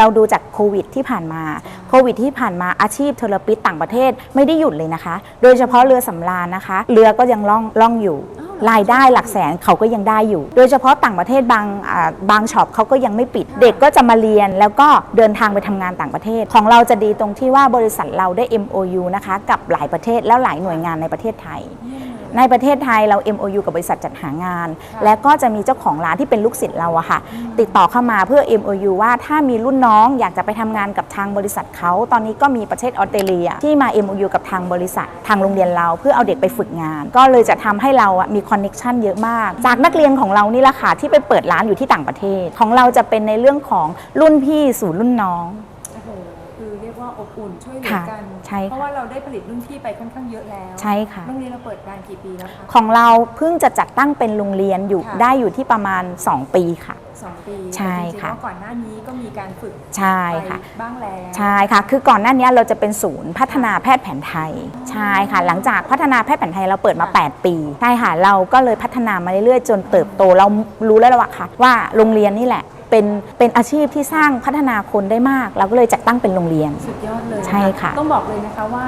เราดูจากโควิดที่ผ่านมา โควิดที่ผ่านมาอาชีพเทอร์ปิสต่างประเทศไม่ได้หยุดเลยนะคะ โดยเฉพาะเรือสำราญนะคะ เรือก็ยังล่องล่องอยู่ รายได้หลักแสนเขาก็ยังได้อยู่ โดยเฉพาะต่างประเทศบางอ่าบางช็อปเขาก็ยังไม่ปิด เด็กก็จะมาเรียนแล้วก็เดินทางไปทำงานต่างประเทศ ของเราจะดีตรงที่ว่าบริษัทเราได้ MOU นะคะกับหลายประเทศแล้วหลายหน่วยงานในประเทศไทย ในประเทศไทยเรา MOU กับบริษัทจัดหางาน และก็จะมีเจ้าของร้านที่เป็นลูกศิษย์เราอะค่ะ ติดต่อเข้ามาเพื่อ MOU ว่าถ้ามีรุ่นน้องอยากจะไปทำงานกับทางบริษัทเขา ตอนนี้ก็มีประเทศออสเตรเลีย ที่มา MOU กับทางบริษัททางโรงเรียนเราเพื่อเอาเด็กไปฝึกงาน ก็เลยจะทำให้เราอะมีคอนเน็ชันเยอะมาก จากนักเรียนของเรานี่แหละค่ะที่ไปเปิดร้านอยู่ที่ต่างประเทศ ของเราจะเป็นในเรื่องของรุ่นพี่สู่รุ่นน้อง ว่าอบอุ่นช่วยเหลือค่ะกันใช่ค่ะ เพราะว่าเราได้ผลิตรุ่นพี่ไปค่อนข้างเยอะแล้วใช่ค่ะ โรงเรียนเราเปิดนานกี่ปีแล้วคะ ของเราเพิ่งจะจัดตั้งเป็นโรงเรียนอยู่ค่ะ ได้อยู่ที่ประมาณ 2 ปีค่ะ สองปีใช่แต่จริงๆค่ะ แล้วก่อนหน้านี้ก็มีการฝึกใช่ค่ะไปบ้างแล้ว ใช่ค่ะ คือก่อนหน้านี้เราจะเป็นศูนย์พัฒนาแพทย์แผนไทย ใช่ค่ะ หลังจากพัฒนาแพทย์แผนไทยเราเปิดมา8ปี ใช่ค่ะ เราก็เลยพัฒนามาเรื่อยๆ จนเติบโต เรารู้แล้วล่ะค่ะว่าโรงเรียนนี่แหละ เป็นเป็นอาชีพที่สร้างพัฒนาคนได้มาก เราก็เลยจัดตั้งเป็นโรงเรียน สุดยอดเลยนใช่ค่ะ ต้องบอกเลยนะคะว่า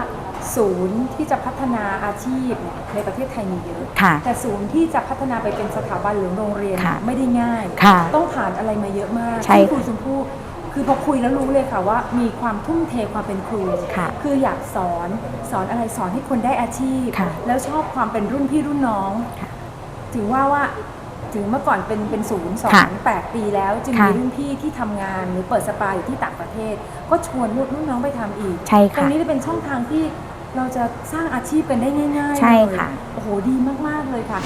ศูนย์ที่จะพัฒนาอาชีพเนี่ยในประเทศไทยมีเยอะ ค่ะ แต่ศูนย์ที่จะพัฒนาไปเป็นสถาบันหรือโรงเรียนค่ะไม่ได้ง่าย ค่ะต้องผ่านอะไรมาเยอะมากใช่ที่ครูชมพู่คือพอคุยแล้วรู้เลยค่ะว่ามีความทุ่มเทความเป็นครูค่ะคืออยากสอนสอนอะไรสอนให้คนได้อาชีพ ค่ะแล้วชอบความเป็นรุ่นพี่รุ่นน้อง ค่ะ ถึงว่าว่า ถึงเมื่อก่อนเป็นเป็นศูนย์สอค่ะนแปดปีแล้ว จึงค่ะมีรุ่นพี่ที่ทำงานหรือเปิดสปาอยู่ที่ต่างประเทศ ก็ชวนรุ่นน้องไปทำอีก ใช่ตรค่ะงนี้จะเป็นช่องทางที่เราจะสร้างอาชีพกันได้ง่ายๆใช่เลยค่ะ โอ้โห ดีมาก ๆ เลยค่ะ